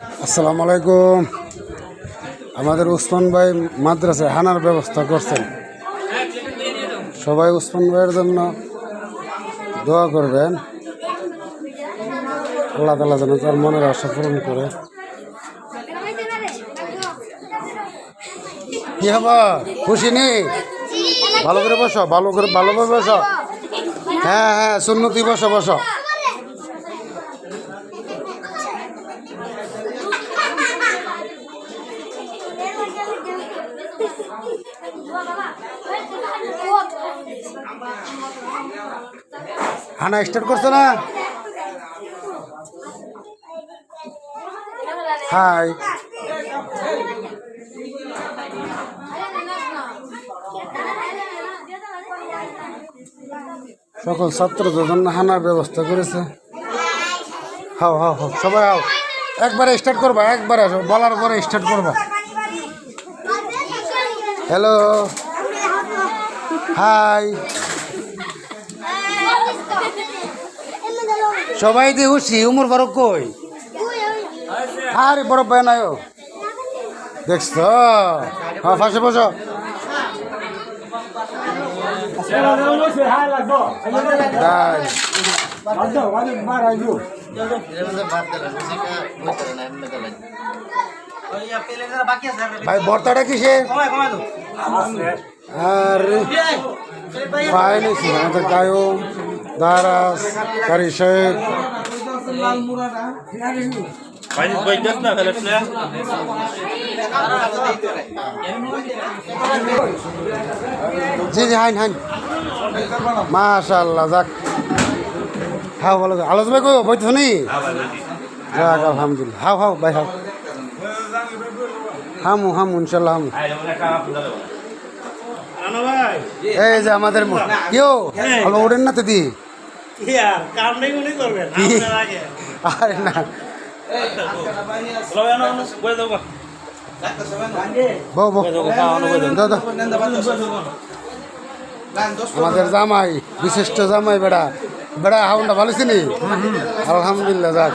আসসালামু আলাইকুম। আমাদের উসমান ভাই মাদ্রাসায় হানার ব্যবস্থা করছেন। সবাই উসমান ভাইয়ের জন্য দোয়া করবেন। আল্লাহ তালা যেন তার মনের আশা পূরণ করে। কি হবা খুশি নেই ভালো করে বসো, ভালো করে ভালোভাবে বসো। হ্যাঁ হ্যাঁ সুন্নতি বসো বসো। হানা স্টার্ট করছ না? হাই সকল ছাত্রদের জন্য হানার ব্যবস্থা করেছে। হাও হাও হাও, সবাই হাও। একবারে স্টার্ট করবা, একবারে বলার পরে স্টার্ট করবা। হ্যালো হাই সবাই দিয়ে খুশি উমর বড় কই? আরে বড় ভাই নাই দেখছ? হ্যাঁ ফাঁসে বসো। ভাই বর্তাটা কিসে? আর পায়নি আমাদের গায়ক দারাস কারি সাহেব। Ba gas na? Halap na? জি জি হাইন হাইন। মাশাল্লাহ যাক। হাও ভালো আলোচ ভাই কই বইতে শুনি যাক আলহামদুলিল্লাহ। হাও হাও ভাই হাও। হামু হামু ইনশাল্লাহ হামু। এই যে আমাদের কেউ ভালো ওঠেন না দিদি Iya, কামড়ে উনি করবেন আপনার আগে। আরে না। দাও আমাদের জামাই বিশিষ্ট জামাই বেড়া। বেড়া হাউন্ডা ভালো চিনি? আলহামদুলিল্লাহ যাক।